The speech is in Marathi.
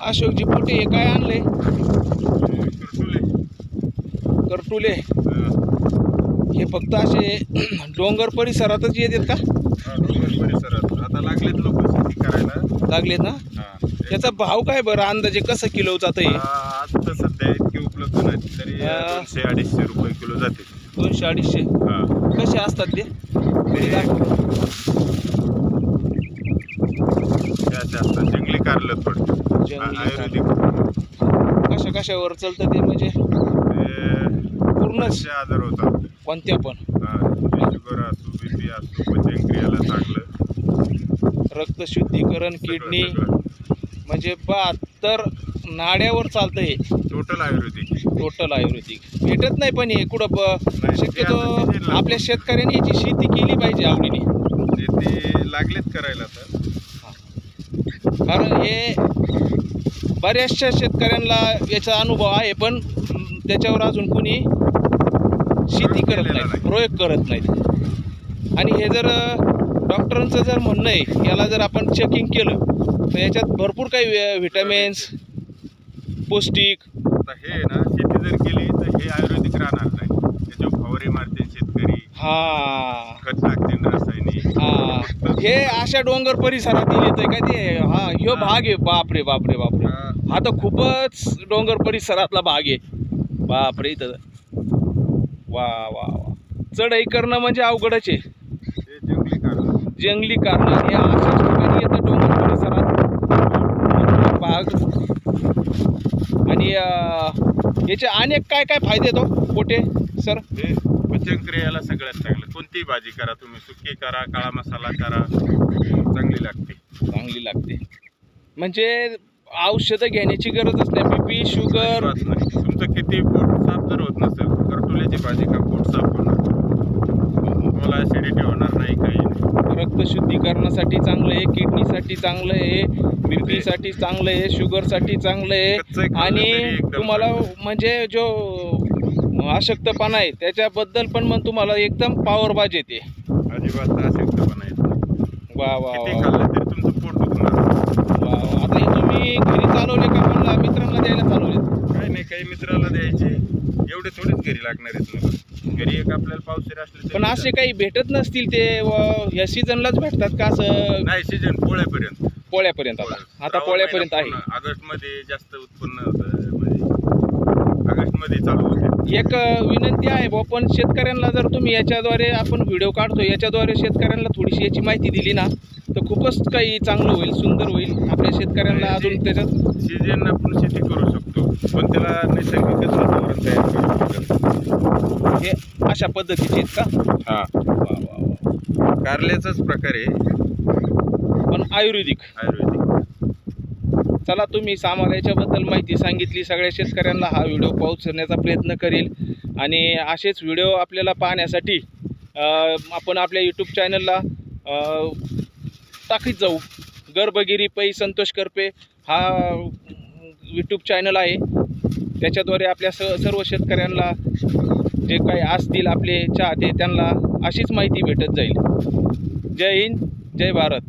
अशोकजी पोटे हे काय आणलंय? करटुले. हे. फक्त असे डोंगर परिसरातच येतात का? परिसरात. आता लागलेत लोक शेती करायला. लागलेत ना. त्याचा भाव काय बरं? अंदाजे कसं किलो जात आता सध्या इतके उपलब्ध नाहीत तरी. दोनशे अडीचशे रुपये किलो जाते. दोनशे अडीचशे. कसे असतात ते? ते ते असे असतात कारलं थोडं. जंगली आयुर्वेदिक. कशा कशावर चालतं ते म्हणजे? ते पूर्णच. असे आजार होतात कोणत्या पण. हा, शुगर असो बीपी असो पचनक्रियाला चांगलं. रक्त शुद्धीकरण किडनी. म्हणजे बहात्तर नाड्यावर चालतं हे. टोटल आयुर्वेदिक. टोटल आयुर्वेदिक. भेटत नाही पण हे कुठं ब- नाही, ते शक्यतो. आपल्या शेतकऱ्यांनी याची शेती केली पाहिजे आवडीने. ते ते करायला आता. कारण हे बऱ्याचशा शेतकऱ्यांना याचा अनुभव आहे पण त्याच्यावर अजून कुणी शेती करत केलेला नाही. प्रयोग करत नाहीत आणि हे जर डॉक्टरांचं जर म्हणणं आहे याला जर आपण चेकिंग केलं तर याच्यात भरपूर काही व्हिटॅमिन्स पौष्टिक. आता हे ना शेती जर केली तर हे आयुर्वेदिक राहणार नाही. त्याच्यावर फवारे मारते शेतकरी. हा. हा हे अशा डोंगर परिसरात येत का ते? हा ह्यो भाग आहे. बापरे बापरे बापरे. हा, हा तर खूपच डोंगर परिसरातला भाग आहे. बापरे इथं. वा वा वा. चढाई करणं म्हणजे अवघडच आहे. ते जंगली कारण. हे अशाच ठिकाणी येतं डोंगर परिसरात. भाग. आणि याचे अनेक काय काय फायदे येतो पोटे सर? हे पचनक्रियाला सगळ्यात चांगलं. कोणतीही भाजी करा तुम्ही. सुकी करा काळा मसाला करा. चांगली लागते. चांगली लागते. म्हणजे औषधं घेण्याची गरजच नाही. बीपी शुगर अजिबात नाही. तुमचं किती पोट साफ जर होत नसेल करटुल्याची भाजी का पोट साफ होणार? तुम्हाला ॲसिडिटी होणार नाही काही नाही. रक्त शुद्धीकरणासाठी चांगलं आहे किडनीसाठी चांगलं आहे बीपीसाठी चांगलं आहे शुगरसाठी चांगलं आहे. खाल्लं आणि एकदम तुम्हाला. म्हणजे जो अशक्तपणा आहे. त्याच्याबद्दल पण मग तुम्हाला एकदम पॉवर बाज येते. अजिबात अशक्तपणा येत वा वा किती वा. खाल्लं तरी तुमचं पोट दुखणार. वा वा. आता हे तुम्ही घरी चालवले का म्हणला मित्रांना द्यायला चालवले? काही नाही काही मित्राला द्यायचे. एवढे थोडेच घरी लागणार आहेत घरी एक आपल्याला पावसाळी असले पण असे काही भेटत नसतील ते व- या सीझनलाच भेटतात का असं? नाही सीजन पोळ्यापर्यंत. पोळ्यापर्यंत आता. आता पोळ्यापर्यंत आहे. ऑगस्टमध्ये जास्त उत्पन्न होतं म्हणजे ऑगस्टमध्ये चालू होते. एक विनंती आहे बुवा पण शेतकऱ्यांना जर तुम्ही याच्याद्वारे आपण व्हिडिओ काढतो याच्याद्वारे शेतकऱ्यांना थोडीशी याची माहिती दिली ना तर खूपच काही चांगलं होईल सुंदर होईल. आपल्या शेतकऱ्यांना अजून त्याच्यात सीजन आपण शेती करू शकतो पण त्याला नैसर्गिक वातावरण तयार करू हे अशा पद्धतीचे आहेत का? हा. वा वा. कारल्याचाच प्रकार आहे. पण आयुर्वेदिक. आयुर्वेदिक. चला तुम्ही आम्हाला याच्याबद्दल माहिती सांगितली. सगळ्या शेतकऱ्यांना हा व्हिडिओ पोहोचण्याचा प्रयत्न करेल. आणि असेच व्हिडिओ आपल्याला पाहण्यासाठी आपण आपल्या यूट्यूब चॅनलला टाकीत जाऊ. गर्भगिरी पै संतोष करपे हा यूट्यूब चॅनल आहे. त्याच्याद्वारे आपल्या स सर्व शेतकऱ्यांना जे काही असतील आपले चाहते त्यांना अशीच माहिती भेटत जाईल. जय हिंद जय भारत.